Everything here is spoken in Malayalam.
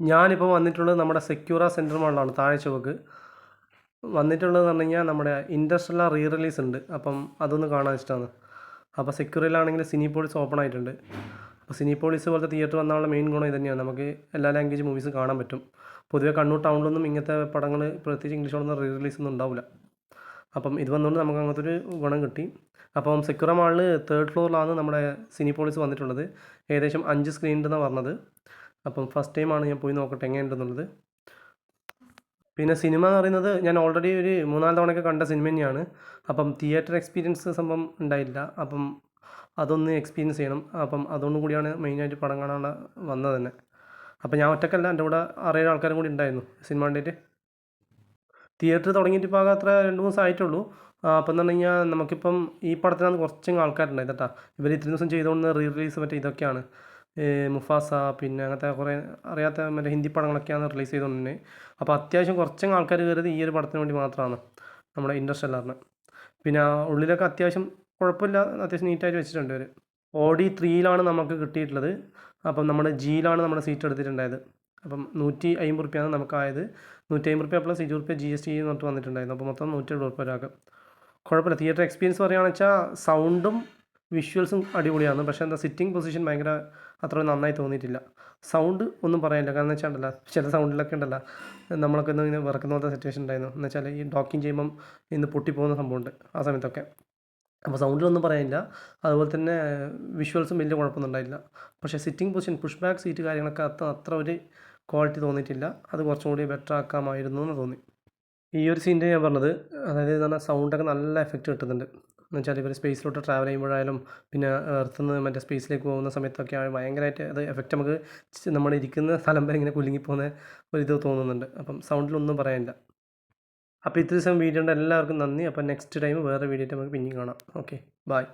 ഞാനിപ്പോൾ വന്നിട്ടുള്ളത് നമ്മുടെ സെക്യൂറ സെന്റർ മോളിലാണ് താഴെ ചുവക്ക്. വന്നിട്ടുള്ളതെന്ന് പറഞ്ഞു കഴിഞ്ഞാൽ നമ്മുടെ ഇൻഡസ്ട്രിയൽ റീ റിലീസ് ഉണ്ട്. അപ്പം അതൊന്ന് കാണാൻ ഇഷ്ടമാണ് അപ്പോൾ സെക്യൂറിലാണെങ്കിൽ സിനിപോളിസ് ഓപ്പൺ ആയിട്ടുണ്ട്. അപ്പോൾ സിനിപോളിസ് പോലത്തെ തിയേറ്റർ വന്നാലുള്ള മെയിൻ ഗുണം ഇത് നമുക്ക് എല്ലാ ലാംഗ്വേജ് മൂവീസ് കാണാൻ പറ്റും. പൊതുവെ കണ്ണൂർ ടൗണിലൊന്നും ഇങ്ങനത്തെ പടങ്ങൾ പ്രത്യേകിച്ച് ഇംഗ്ലീഷോടൊന്നും റീ റിലീസ് ഒന്നും ഉണ്ടാവില്ല. അപ്പം ഇത് വന്നുകൊണ്ട് നമുക്ക് അങ്ങനത്തെ ഒരു ഗുണം കിട്ടി. അപ്പം സെക്യൂറ മാളിൽ തേർഡ് ഫ്ലോറിലാണ് നമ്മുടെ സിനിപോളിസ് വന്നിട്ടുള്ളത്. ഏകദേശം അഞ്ച് സ്ക്രീൻ ഉണ്ടെന്നാണ് പറഞ്ഞത്. അപ്പം ഫസ്റ്റ് ടൈമാണ് ഞാൻ പോയി നോക്കട്ടെ എങ്ങനെയുണ്ടെന്നുള്ളത്. പിന്നെ സിനിമ എന്ന് പറയുന്നത് ഞാൻ ഓൾറെഡി ഒരു മൂന്നാൽ തവണയൊക്കെ കണ്ട സിനിമ തന്നെയാണ്. അപ്പം തിയേറ്റർ എക്സ്പീരിയൻസ് സംഭവം ഉണ്ടായില്ല. അപ്പം അതൊന്ന് എക്സ്പീരിയൻസ് ചെയ്യണം. അപ്പം അതുകൊണ്ടും കൂടിയാണ് മെയിനായിട്ട് പടം കാണാൻ വന്നത് തന്നെ. അപ്പം ഞാൻ ഒറ്റക്കല്ല എന്റെ കൂടെ അറിയുന്ന ആൾക്കാരും കൂടി ഉണ്ടായിരുന്നു സിനിമ കണ്ടിട്ട് തിയേറ്റർ തുടങ്ങിയിട്ട് ഇപ്പോൾ അത്ര രണ്ട് മൂന്ന് ദിവസം ആയിട്ടുള്ളൂ. അപ്പം എന്ന് പറഞ്ഞു കഴിഞ്ഞാൽ നമുക്കിപ്പം ഈ പടത്തിനകത്ത് കുറച്ചും ആൾക്കാരുണ്ടായി കേട്ടോ. ഇവർ ഇത്രയും ദിവസം ചെയ്തുകൊണ്ട് റീ റിലീസ് മറ്റേ ഇതൊക്കെയാണ്. മുഫാസ പിന്നെ അങ്ങനത്തെ കുറേ അറിയാത്ത മറ്റേ ഹിന്ദി പടങ്ങളൊക്കെയാണ് റിലീസ് ചെയ്തുകൊണ്ടിരുന്നത് അപ്പോൾ അത്യാവശ്യം കുറച്ചും ആൾക്കാർ കയറിയത് ഈ ഒരു പടത്തിന് വേണ്ടി മാത്രമാണ് നമ്മുടെ ഇൻഡസ്ട്രിയലറിന് പിന്നെ ഉള്ളിലൊക്കെ അത്യാവശ്യം കുഴപ്പമില്ല അത്യാവശ്യം നീറ്റായിട്ട് വെച്ചിട്ടുണ്ട് അവർ ഓഡി ത്രീയിലാണ് നമുക്ക് കിട്ടിയിട്ടുള്ളത്. അപ്പം നമ്മുടെ ജിയിലാണ് നമ്മുടെ സീറ്റ് എടുത്തിട്ടുണ്ടായത്. അപ്പം നൂറ്റി അമ്പത് റുപ്യാണ് നമുക്കായത്. നൂറ്റി അമ്പത് റുപ്യ പ്ലസ് ഇരുപത് റുപ്യ ജി എസ് ടി എന്ന് പറഞ്ഞിട്ട് വന്നിട്ടുണ്ടായിരുന്നു. അപ്പോൾ മൊത്തം നൂറ്റി എഴുപത് റുപ്യ ഒരാൾക്ക്. കുഴപ്പമില്ല. തിയേറ്റർ എക്സ്പീരിയൻസ് പറയുകയാണെന്ന് വെച്ചാൽ സൗണ്ടും വിഷ്വൽസും അടിപൊളിയാണ്. പക്ഷേ എന്താ സിറ്റിംഗ് പൊസിഷൻ ഭയങ്കര അത്ര നന്നായി തോന്നിയിട്ടില്ല. സൗണ്ട് ഒന്നും പറയാനില്ല. കാരണം വെച്ചാൽ ഉണ്ടല്ലോ ചില സൗണ്ടിലൊക്കെ ഉണ്ടല്ലോ നമ്മളൊക്കെ ഒന്ന് ഇങ്ങനെ വിറക്കുന്ന പോലത്തെ സിറ്റുവേഷൻ ഉണ്ടായിരുന്നു. എന്ന് വെച്ചാൽ ഈ ഡോക്കിങ് ചെയ്യുമ്പം ഇന്ന് പൊട്ടിപ്പോകുന്ന സംഭവമുണ്ട് ആ സമയത്തൊക്കെ. അപ്പോൾ സൗണ്ടിലൊന്നും പറയാനില്ല. അതുപോലെ തന്നെ വിഷ്വൽസും വലിയ കുഴപ്പമൊന്നും ഉണ്ടായില്ല. പക്ഷേ sitting position push back seat കാര്യങ്ങളൊക്കെ അത്ര അത്ര ഒരു ക്വാളിറ്റി തോന്നിയിട്ടില്ല. അത് കുറച്ചും കൂടി ബെറ്റർ ആക്കാമായിരുന്നു എന്ന് തോന്നി. ഈ ഒരു സീന്റെ ഞാൻ പറഞ്ഞത് അതായത് എന്ന് പറഞ്ഞാൽ സൗണ്ടൊക്കെ നല്ല എഫക്റ്റ് കിട്ടുന്നുണ്ട്. എന്ന് വെച്ചാൽ ഇവർ സ്പേസിലോട്ട് ട്രാവൽ ചെയ്യുമ്പോഴായാലും പിന്നെ എർത്ത് നിന്ന് മറ്റേ സ്പേസിലേക്ക് പോകുന്ന സമയത്തൊക്കെ ആയാലും ഭയങ്കരമായിട്ട് അത് എഫക്റ്റ് നമുക്ക് നമ്മൾ ഇരിക്കുന്ന സ്ഥലം വരെ ഇങ്ങനെ കുലുങ്ങിപ്പോകുന്ന പോകുന്ന ഒരിത് തോന്നുന്നുണ്ട്. അപ്പം സൗണ്ടിലൊന്നും പറയാനില്ല. അപ്പോൾ ഇത്ര ദിവസം വീഡിയോ ഉണ്ട് എല്ലാവർക്കും നന്ദി. അപ്പം നെക്സ്റ്റ് ടൈം വേറെ വീഡിയോ നമുക്ക് പിന്നെയും കാണാം. Okay bye